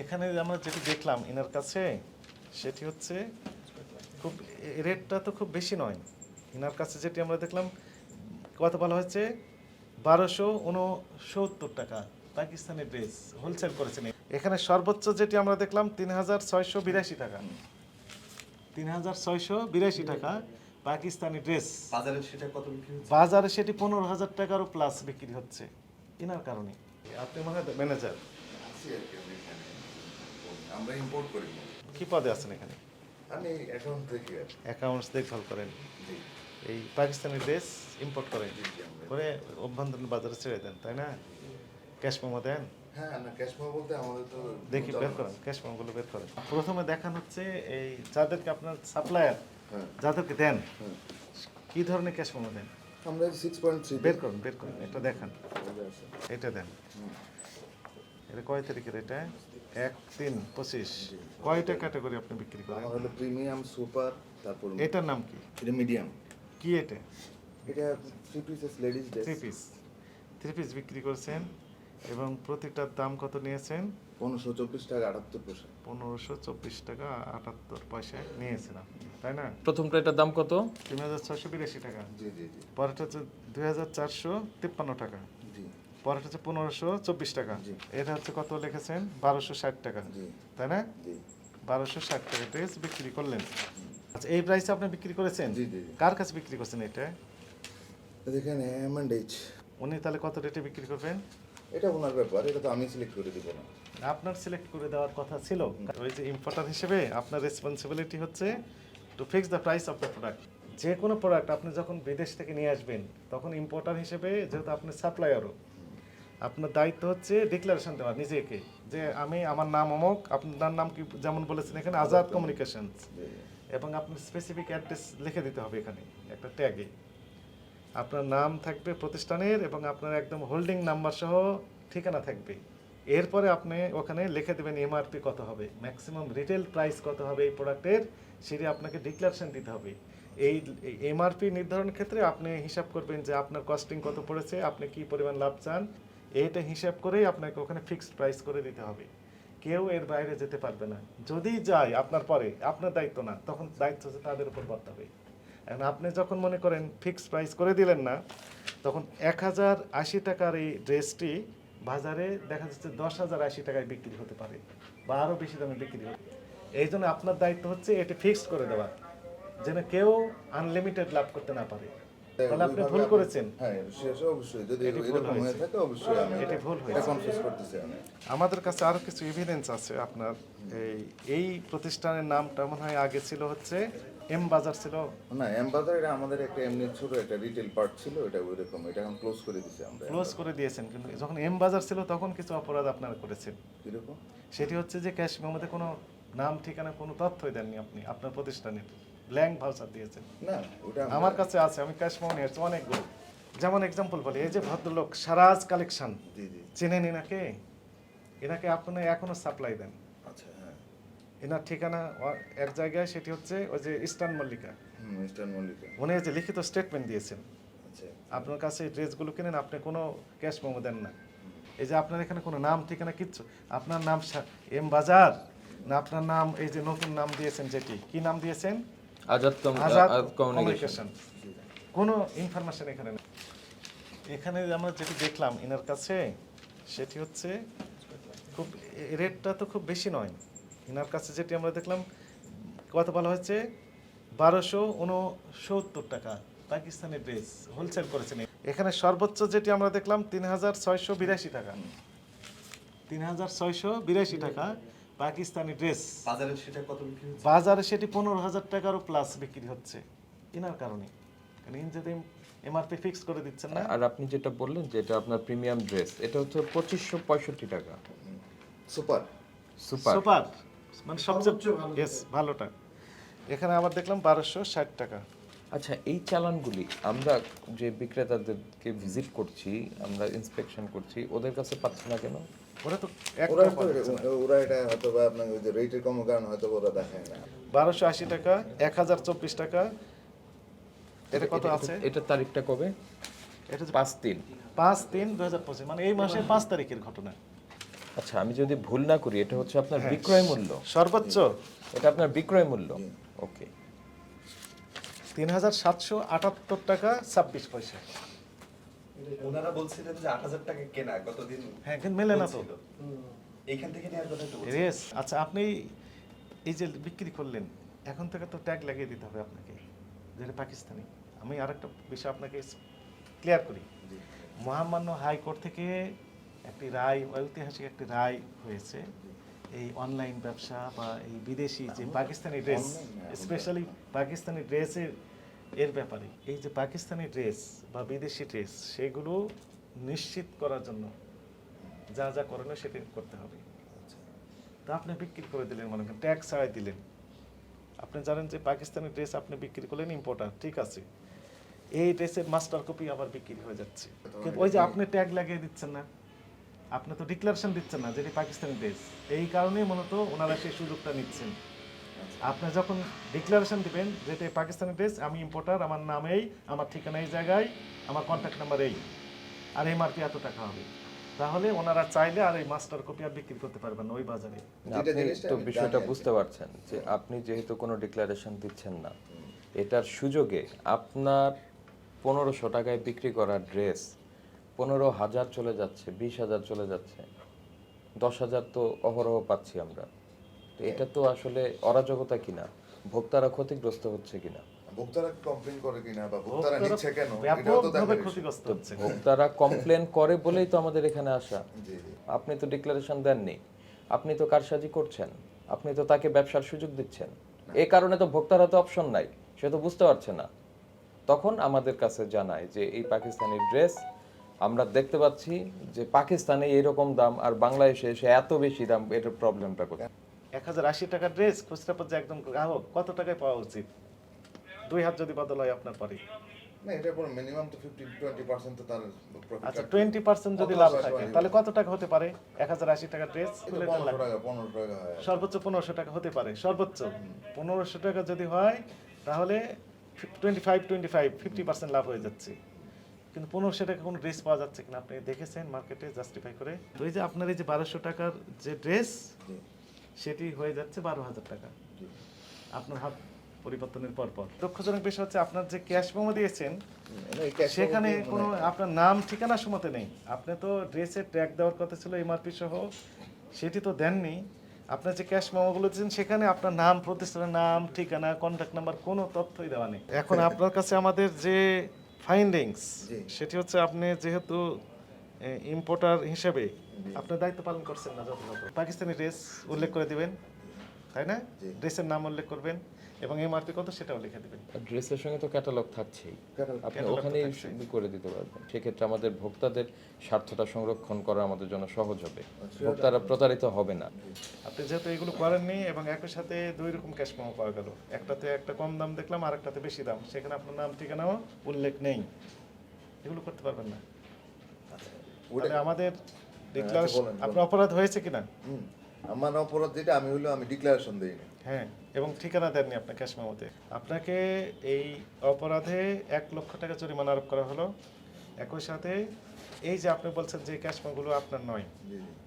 এখানে আমরা যেটি দেখলাম এনার কাছে সেটি হচ্ছে খুব রেটটা তো খুব বেশি নয়। এনার কাছে যেটি আমরা দেখলাম কত বলা হয়েছে? বারোশো উনসত্তর টাকা। পাকিস্তানি ড্রেস হোলসেল করেছেন এখানে সর্বোচ্চ যেটি আমরা দেখলাম তিন হাজার ছয়শো বিরাশি টাকা। তিন হাজার ছয়শো বিরাশি টাকা পাকিস্তানি ড্রেস। বাজারে সেটা কত বিক্রি বাজারে সেটি পনেরো হাজার টাকারও প্লাস বিক্রি হচ্ছে এনার কারণে। আপনি মনে হয় ম্যানেজার আছি আর কি আমি এখানে। আমরা ইম্পোর্ট করি। কি পদে আছেন এখানে? আমি অ্যাকাউন্ট থেকে অ্যাকাউন্টস দেখভাল করেন? এই পাকিস্তানি ড্রেস ইম্পোর্ট করেন? করে অভ্যন্তরীণ বাজারে ছেড়ে দেন তাই না? ক্যাশ মেমো দেন? হ্যাঁ না ক্যাশ মেমো বলতে আমাদের তো দেখি বের করেন ক্যাশ মেমোগুলো বের করেন। প্রথমে দেখান হচ্ছে এই যাদেরকে আপনার সাপ্লায়ার হ্যাঁ। যাদেরকে দেন হ্যাঁ। কি ধরনের ক্যাশ মেমো দেন? আমরা সিক্স পয়েন্ট থ্রি বের করুন বের করুন এটা দেখান। এটা দেন। এটা কয় তারিখের এটা? এক তিন পঁচিশ। কয়টা ক্যাটাগরি আপনি বিক্রি করেন? আমার হলো প্রিমিয়াম সুপার তারপর এটার নাম কি? এটা মিডিয়াম। কি এটা? এটা three pieces ladies dress three piece three piece বিক্রি করছেন এবং প্রতিটার দাম কত নিয়েছেন? পনেরোশো চব্বিশ টাকা আটাত্তর পয়সা। পনেরোশো চব্বিশ টাকা আটাত্তর পয়সায় নিয়েছেন আপনি তাই না? প্রথমটা এটার দাম কত? তিন হাজার ছয়শো বিরাশি টাকা। জি জি জি। পরেরটা হচ্ছে দুই হাজার চারশো তিপ্পান্ন টাকা। জি পরেরটা হচ্ছে পনেরোশো চব্বিশ টাকা। জি। এটা হচ্ছে কত লিখেছেন? বারোশো ষাট টাকা। জি। তাই না? বারোশো ষাট টাকা ড্রেস বিক্রি করলেন। আচ্ছা এই প্রাইসে আপনি বিক্রি করেছেন? জি, জি, জি। কার কাছে বিক্রি করছেন এটা? এখানে এইচ উনি তাহলে কত রেটে বিক্রি করবেন? এটা ওনার ব্যাপার এটা তো আমি সিলেক্ট করে দিব না। আপনার সিলেক্ট করে দেওয়ার কথা ছিল। ওই যে ইম্পোর্টার হিসেবে আপনার রেসপন্সিবিলিটি হচ্ছে to fix the price of the product যে কোনো প্রোডাক্ট আপনি যখন বিদেশ থেকে নিয়ে আসবেন তখন ইম্পোর্টার হিসেবে যেহেতু আপনি সাপ্লায়ারও আপনার দায়িত্ব হচ্ছে ডিক্লারেশন দেওয়া নিজেকে। যে আমি আমার নাম অমক আপনার নাম কি যেমন বলেছেন এখানে আজাদ কমিউনিকেশনস জি, এবং আপনার স্পেসিফিক অ্যাড্রেস লিখে দিতে হবে এখানে একটা ট্যাগে আপনার নাম থাকবে প্রতিষ্ঠানের এবং আপনার একদম হোল্ডিং নাম্বার সহ ঠিকানা থাকবে। এরপরে আপনি ওখানে লিখে দেবেন এমআরপি কত হবে ম্যাক্সিমাম রিটেল প্রাইস কত হবে এই প্রোডাক্টের সেটি আপনাকে ডিক্লারেশন দিতে হবে। এই এমআরপি নির্ধারণের ক্ষেত্রে আপনি হিসাব করবেন যে আপনার কস্টিং কত পড়েছে আপনি কি পরিমাণ লাভ চান। এইটা হিসাব করেই আপনাকে ওখানে ফিক্সড প্রাইস করে দিতে হবে। কেউ এর বাইরে যেতে পারবে না। যদি যায় আপনার পরে, আপনার দায়িত্ব না, তখন দায়িত্ব হচ্ছে তাদের উপর বর্তাবে। এখন আপনি যখন মনে করেন ফিক্সড প্রাইস করে দিলেন না, তখন এক হাজার আশি টাকার এই ড্রেসটি বাজারে দেখা যাচ্ছে দশ হাজার আশি টাকায় বিক্রি হতে পারে বা আরও বেশি দামে বিক্রি হবে এই জন্য আপনার দায়িত্ব হচ্ছে এটি ফিক্সড করে দেওয়া, যেন কেউ আনলিমিটেড লাভ করতে না পারে। তাহলে আপনি ভুল করেছেন। হ্যাঁ অবশ্যই। যদি এরকম হয়ে থাকে অবশ্যই আমি এটি ভুল হয়েছে। কনফিউজ করতেছি আমি। আমাদের কাছে আরও কিছু এভিডেন্স আছে আপনার। এই এই প্রতিষ্ঠানের নামটা মনে হয় আগে ছিল হচ্ছে এম বাজার ছিল। না এমবাজার এটা আমাদের একটা এমনি ছোট একটা রিটেল পার্ট ছিল এটা ওইরকম এটা এখন ক্লোজ করে দিছি আমরা ক্লোজ করে দিয়েছেন কিন্তু যখন এম বাজার ছিল তখন কিছু অপরাধ আপনারা করেছেন। কীরকম? সেটি হচ্ছে যে ক্যাশ মেমোতে কোনো নাম ঠিকানা কোনো তথ্যই দেননি আপনি আপনার প্রতিষ্ঠানের। ব্ল্যাঙ্ক ভাউচার দিয়েছেন। না ওটা আমার কাছে আছে আমি ক্যাশ মেমো নিয়ে আসছি অনেকগুলো যেমন এক্সাম্পল বলি এই যে ভদ্রলোক সারাজ কালেকশন চেনেন এনাকে? এনাকে আপনি এখনও সাপ্লাই দেন। আচ্ছা হ্যাঁ। এনার ঠিকানা এক জায়গায় সেটি হচ্ছে ওই যে ইস্টার্ন মল্লিকা। মিস্টার মল্লিকা। উনি যে লিখিত স্টেটমেন্ট দিয়েছেন। আচ্ছা। আপনার কাছে ড্রেসগুলো কিনেন আপনি কোনো ক্যাশ মেমো দেন না। এই যে আপনার এখানে কোনো নাম ঠিকানা কিচ্ছু। আপনার নাম এম বাজার না আপনার নাম এই যে নতুন নাম দিয়েছেন যেটি কি নাম দিয়েছেন? আজাদ কম- আজাদ আজাদ কমিউনিকেশন কমিউনিকেশন কোনো ইনফরমেশন এখানে নেই। এখানে আমরা যেটি দেখলাম এনার কাছে সেটি হচ্ছে খুব রেটটা তো খুব বেশি নয়। এনার কাছে যেটি আমরা দেখলাম কত বলা হয়েছে বারোশো উনসত্তর টাকা পাকিস্তানি ড্রেস হোলসেল করেছেন। এখানে সর্বোচ্চ যেটি আমরা দেখলাম তিন হাজার ছয়শো বিরাশি টাকা। তিন হাজার ছয়শো বিরাশি টাকা। পাকিস্তানি ড্রেস। বাজারে সেটা কত বিক্রি হচ্ছে? বাজারে সেটি পনেরো হাজার টাকারও প্লাস বিক্রি হচ্ছে। কেনার কারণে। কারণ এমআরপি ফিক্স করে দিচ্ছেন না? আর আপনি যেটা বললেন যে এটা আপনার প্রিমিয়াম ড্রেস এটা হচ্ছে পঁচিশশো পঁয়ষট্টি টাকা। সুপার সুপার সুপার মানে সবচেয়ে ইয়েস ভালোটা। এখানে আবার দেখলাম বারোশো ষাট টাকা। আচ্ছা এই চালানগুলি আমরা যে বিক্রেতাদেরকে ভিজিট করছি আমরা ইন্সপেকশন করছি ওদের কাছে পাচ্ছি না কেন? ওরা তো ওরা তো ওরা এটা হয়তো বা আপনার ওই যে রেটের কম কারণ হয়তো ওরা দেখায় না। বারোশো আশি টাকা এক হাজার চব্বিশ টাকা। এটা কত আছে? এটার তারিখটা কবে? এটা পাঁচ তিন। পাঁচ তিন দু হাজার পঁচিশ মানে এই মাসের পাঁচ তারিখের ঘটনা। আচ্ছা আমি যদি ভুল না করি এটা হচ্ছে আপনার হ্যাঁ। বিক্রয় মূল্য। সর্বোচ্চ। এটা আপনার বিক্রয় মূল্য। ওকে। তিন হাজার সাতশো আটাত্তর টাকা ছাব্বিশ পয়সা। ওনারা বলছিলেন যে আট হাজার টাকা কেনা গতদিন হ্যাঁ কিন্তু মেলে না তো। এইখান থেকে নেওয়ার কথা বলছিলেন। রেস আচ্ছা আপনি এই যে বিক্রি করলেন এখন থেকে তো ট্যাগ লাগিয়ে দিতে হবে আপনাকে যেটা পাকিস্তানি। আমি আরেকটা বিষয় আপনাকে ক্লিয়ার করি। মহামান্য হাইকোর্ট থেকে একটি রায় ঐতিহাসিক একটি রায় হয়েছে। এই অনলাইন ব্যবসা বা এই বিদেশি যে পাকিস্তানি ড্রেস স্পেশালি পাকিস্তানি ড্রেসের এর ব্যাপারে এই যে পাকিস্তানি ড্রেস বা বিদেশি ড্রেস সেগুলো নিশ্চিত করার জন্য যা যা করণীয় সেটা করতে হবে। তা আপনি বিক্রি করে দিলেন মনে করেন ট্যাক্স ছাড়াই দিলেন। আপনি জানেন যে পাকিস্তানি ড্রেস আপনি বিক্রি করলেন ইম্পোর্টার ঠিক আছে। এই ড্রেসের মাস্টার কপি আবার বিক্রি হয়ে যাচ্ছে। কিন্তু ওই যে আপনি ট্যাগ লাগিয়ে দিচ্ছেন না আপনি তো ডিক্লারেশন দিচ্ছেন না যেটি পাকিস্তানি ড্রেস এই কারণেই মূলত ওনারা সেই সুযোগটা নিচ্ছেন। আপনি যখন ডিক্লারেশন দিবেন যেটা পাকিস্তানি ড্রেস আমি ইম্পোর্টার আমার নাম এই আমার ঠিকানা এই জায়গায় আমার কন্ট্যাক্ট নাম্বার এই। আর এমআরপি এত টাকা হবে। তাহলে ওনারা চাইলে আর এই মাস্টার কপি আর বিক্রি করতে পারবেন ওই বাজারে। আপনি তো বিষয়টা বুঝতে পারছেন যে আপনি যেহেতু কোনো ডিক্লারেশন দিচ্ছেন না এটার সুযোগে আপনার পনেরোশো টাকায় বিক্রি করা ড্রেস পনেরো হাজার চলে যাচ্ছে বিশ হাজার চলে যাচ্ছে। দশ হাজার তো অহরহ পাচ্ছি আমরা। তো এটা তো আসলে অরাজকতা কিনা? ভোক্তারা ক্ষতিগ্রস্ত হচ্ছে কিনা? ভোক্তারা কমপ্লেন করে কিনা বা ভোক্তারা নিচ্ছে কেন? এটাও তো ব্যাপকভাবে ক্ষতিগ্রস্ত হচ্ছে। ভোক্তারা কমপ্লেন করে বলেই তো আমাদের এখানে আসা। আপনি তো ডিক্লারেশন দেননি। আপনি তো কারসাজি করছেন। আপনি তো তাকে ব্যবসার সুযোগ দিচ্ছেন। এই কারণে তো ভোক্তারা তো অপশন নাই। সে তো বুঝতে পারছে না। তখন আমাদের কাছে জানায় যে এই পাকিস্তানি ড্রেস আমরা দেখতে পাচ্ছি যে পাকিস্তানে এরকম দাম আর বাংলাদেশে এসে এত বেশি দাম এটার প্রবলেমটা কোথায়? এক হাজার আশি টাকার ড্রেস খুচরা পর্যায়ে একদম গ্রাহক কত টাকায় পাওয়া উচিত? দুই হাত যদি বদল হয় আপনার পরে না এটার পর মিনিমাম তো তো তার আচ্ছা যদি লাভ থাকে তাহলে কত টাকা হতে পারে? ড্রেস টাকা টাকা সর্বোচ্চ টাকা হতে পারে সর্বোচ্চ। টাকা যদি হয় তাহলে twenty five twenty five fifty percent লাভ হয়ে যাচ্ছে। কিন্তু পনেরোশো টাকা কোনো ড্রেস পাওয়া যাচ্ছে কিনা আপনি দেখেছেন মার্কেটে জাস্টিফাই করে। তো এই যে আপনার এই যে বারোশো টাকার যে ড্রেস সেটি হয়ে যাচ্ছে বারো হাজার টাকা। আপনার হাত পরিবর্তনের পর পর। দুঃখজনক বিষয় হচ্ছে আপনার যে ক্যাশ মেমো দিয়েছেন সেখানে কোনো আপনার নাম ঠিকানা সময়তে নেই। আপনি তো ড্রেসের ট্র্যাক দেওয়ার কথা ছিল এমআরপি সহ সেটি তো দেননি। আপনার যে ক্যাশ মেমোগুলো দিয়েছেন সেখানে আপনার নাম প্রতিষ্ঠানের নাম ঠিকানা কন্ট্যাক্ট নাম্বার কোনো তথ্যই দেওয়া নেই। এখন আপনার কাছে আমাদের যে ফাইন্ডিংস সেটি হচ্ছে আপনি যেহেতু ইম্পোর্টার হিসেবে আপনি দায়িত্ব পালন করছেন না যথাযথ। পাকিস্তানি ড্রেস উল্লেখ করে দিবেন তাই না? ড্রেসের নাম উল্লেখ করবেন এবং এমআরপি কত সেটাও লিখে দিবেন। ড্রেসের সঙ্গে তো ক্যাটালগ থাকছেই। আপনি। শুধু করে দিতে পারবেন। সেক্ষেত্রে আমাদের ভোক্তাদের স্বার্থটা সংরক্ষণ করা আমাদের জন্য সহজ হবে। ভোক্তারা প্রতারিত হবে না। আপনি যেহেতু এগুলো করেননি এবং একই সাথে দুই রকম ক্যাশ মেমো পাওয়া গেল। একটাতে একটা কম দাম দেখলাম আর একটাতে বেশি দাম। সেখানে আপনার নাম ঠিকানাও উল্লেখ নেই। এগুলো করতে পারবেন না। আমাদের ডিক্লারেশন বলেন, বলেন। আপনার অপরাধ হয়েছে কিনা। আমার অপরাধ যেটা আমি হলো আমি ডিক্লারেশন দিইনি। হ্যাঁ এবং ঠিকানা দেননি আপনার ক্যাশ মেমোতে আপনাকে এই অপরাধে এক লক্ষ টাকা জরিমানা আরোপ করা হলো। একই সাথে এই যে আপনি বলছেন যে ক্যাশ মেমোগুলো আপনার নয়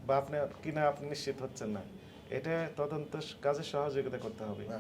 বা আপনার কিনা আপনি নিশ্চিত হচ্ছেন না এটা তদন্ত কাজে সহযোগিতা করতে হবে। না,